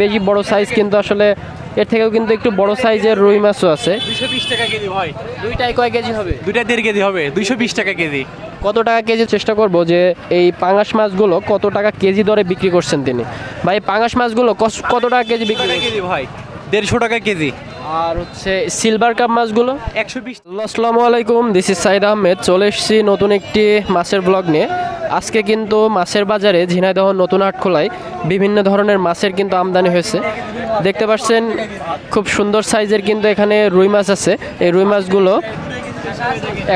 বেশি বড় সাইজ কিন্তু আসলে এর থেকেও কিন্তু একটু বড় সাইজের রুই মাছও আছে। দুইশো বিশ টাকা কেজি দুইটাই কয় কেজি হবে? দুইটা দেড় কেজি হবে দুইশো বিশ টাকা কেজি। কত টাকা কেজি চেষ্টা করব যে এই পাঙাশ মাছগুলো কত টাকা কেজি দরে বিক্রি করছেন তিনি? ভাই পাঙাশ মাছগুলো কত টাকা কেজি বিক্রি কেজি ভাই দেড়শো টাকা কেজি। আর হচ্ছে সিলভার কাপ মাছগুলো? একশো বিশ। আসসালামু আলাইকুম দিস ইজ সাইদ আহমেদ চলে এসেছি নতুন একটি মাছের ব্লগ নিয়ে। আজকে কিন্তু মাছের বাজারে ঝিনাইদহ নতুন হাট খোলায় বিভিন্ন ধরনের মাছের কিন্তু আমদানি হয়েছে। দেখতে পাচ্ছেন খুব সুন্দর সাইজের কিন্তু এখানে রুই মাছ আছে। এই রুই মাছগুলো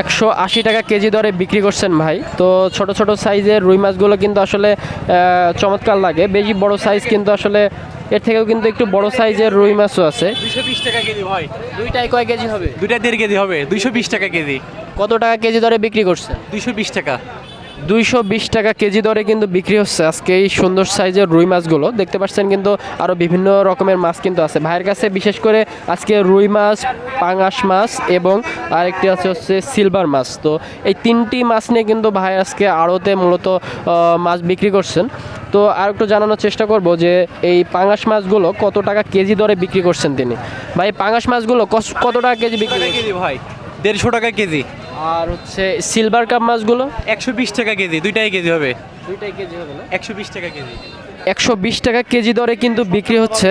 একশো আশি টাকা কেজি দরে বিক্রি করছেন ভাই। তো ছোট ছোট সাইজের রুই মাছগুলো কিন্তু আসলে চমৎকার লাগে। বেশি বড় সাইজ কিন্তু আসলে এর থেকেও কিন্তু একটু বড় সাইজের রুই মাছও আছে। দুইশো বিশ টাকা কেজি দুইটাই কয় কেজি হবে? দুইটা দেড় কেজি হবে। দুইশো বিশ টাকা কেজি। কত টাকা কেজি দরে বিক্রি করছে দুইশো বিশ টাকা। দুইশো বিশ টাকা কেজি দরে কিন্তু বিক্রি হচ্ছে আজকে এই সুন্দর সাইজের রুই মাছগুলো। দেখতে পাচ্ছেন কিন্তু আরও বিভিন্ন রকমের মাছ কিন্তু আছে। ভাইয়ের কাছে বিশেষ করে আজকে রুই মাছ পাঙাশ মাছ এবং আরেকটি আছে হচ্ছে সিলভার মাছ। তো এই তিনটি মাছ নিয়ে কিন্তু ভাই আজকে আড়তে মূলত মাছ বিক্রি করছেন। তো আর একটু জানানোর চেষ্টা করব যে এই পাঙাশ মাছগুলো কত টাকা কেজি দরে বিক্রি করছেন তিনি? ভাই পাঙাশ মাছগুলো কত টাকা কেজি বিক্রি ভাই? দেড়শো টাকা কেজি। আর হচ্ছে সিলভার কাপ মাছগুলো? একশো বিশ টাকা কেজি দুইটাই কেজি হবে। দুইটাই কেজি হবে না? একশো বিশ টাকা কেজি। একশো বিশ টাকা কেজি দরে কিন্তু বিক্রি হচ্ছে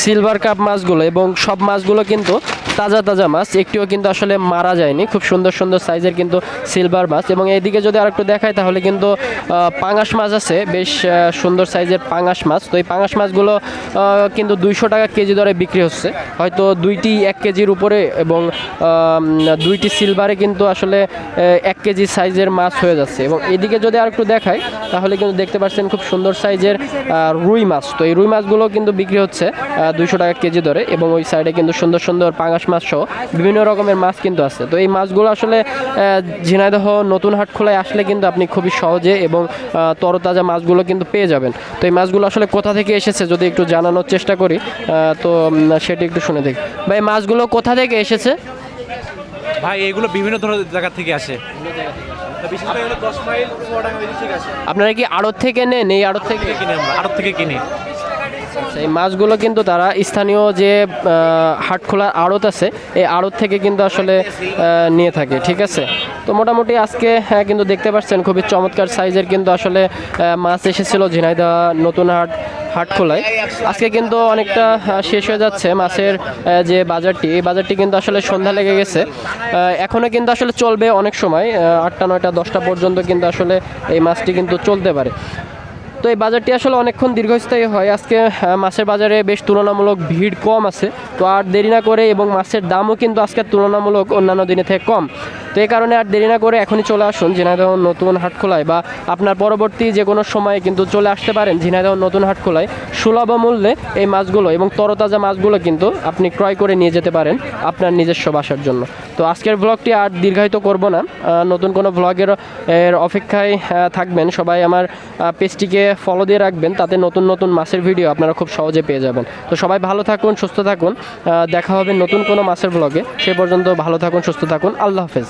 সিলভার কাপ মাছগুলো এবং সব মাছগুলো কিন্তু তাজা তাজা মাছ, একটিও কিন্তু আসলে মারা যায়নি। খুব সুন্দর সুন্দর সাইজের কিন্তু সিলভার মাছ এবং এইদিকে যদি আরেকটু দেখায় তাহলে কিন্তু পাঙাশ মাছ আছে, বেশ সুন্দর সাইজের পাঙাশ মাছ। তো এই পাঙাশ মাছগুলো কিন্তু দুইশো টাকা কেজি দরে বিক্রি হচ্ছে। হয়তো দুইটি এক কেজির উপরে এবং দুইটি সিলভারে কিন্তু আসলে এক কেজি সাইজের মাছ হয়ে যাচ্ছে এবং এদিকে যদি আর একটু দেখাই তাহলে কিন্তু দেখতে পাচ্ছেন খুব সুন্দর সাইজের রুই মাছ। তো এই রুই মাছগুলো কিন্তু বিক্রি হচ্ছে দুইশো টাকা কেজি ধরে এবং ওই সাইডে কিন্তু সুন্দর সুন্দর পাঙাশ মাছ সহ বিভিন্ন রকমের মাছ কিন্তু আছে। তো এই মাছগুলো আসলে ঝিনাইদহ নতুন হাট খোলায় আসলে কিন্তু আপনি খুবই সহজে এবং তরতাজা মাছগুলো কিন্তু পেয়ে যাবেন। তো এই মাছগুলো আসলে কোথা থেকে এসেছে যদি একটু জানানোর চেষ্টা করি তো সেটি একটু শুনে দেখি। ভাই মাছগুলো কোথা থেকে এসেছে? ভাই এগুলো বিভিন্ন ধরনের জায়গা থেকে আসে। আপনারা কি আড়ত থেকে নেন? এই আড়ত থেকে কিনে আমরা আড়ত থেকে কিনি। এই মাছগুলো কিন্তু তারা স্থানীয় যে আহ, হাট খোলার আড়ত আছে এই আড়ত থেকে কিন্তু আসলে নিয়ে থাকে ঠিক আছে? তো মোটামুটি আজকে হ্যাঁ কিন্তু দেখতে পাচ্ছেন খুবই চমৎকার সাইজের কিন্তু আসলে মাছ এসেছিল ঝিনাইদহ নতুন হাট হাট খোলায়। আজকে কিন্তু অনেকটা শেষ হয়ে যাচ্ছে মাছের যে বাজারটি এই বাজারটি কিন্তু আসলে সন্ধ্যা লেগে গেছে। এখনও কিন্তু আসলে চলবে অনেক সময় আটটা নয়টা দশটা পর্যন্ত কিন্তু আসলে এই মাছটি কিন্তু চলতে পারে। তো এই বাজারটি আসলে অনেকক্ষণ দীর্ঘস্থায়ী হয়। আজকে মাছের বাজারে বেশ তুলনামূলক ভিড় কম আছে। তো আর দেরি না করে এবং মাছের দামও কিন্তু আজকে তুলনামূলক অন্যান্য দিনে থেকে কম। তো এই কারণে আর দেরি না করে এখনই চলে আসুন ঝিনাইদহ নতুন হাট খোলায় বা আপনার পরবর্তী যে কোনো সময়ে কিন্তু চলে আসতে পারেন ঝিনাইদহ নতুন হাট খোলায় সুলভ মূল্যে এই মাছগুলো এবং তরতাজা মাছগুলো কিন্তু আপনি ক্রয় করে নিয়ে যেতে পারেন আপনার নিজস্ব বাসার জন্য। তো আজকের ব্লগটি আর দীর্ঘায়িত করব না। নতুন কোনো ব্লগের এর অপেক্ষায় থাকবেন সবাই আমার পেজটিকে ফলো দিয়ে রাখবেন, তাতে নতুন নতুন মাছের ভিডিও আপনারা খুব সহজে পেয়ে যাবেন। তো সবাই ভালো থাকুন, সুস্থ থাকুন। দেখা হবে নতুন কোনো মাছের ব্লগে সে পর্যন্ত ভালো থাকুন, সুস্থ থাকুন। আল্লাহ হাফেজ।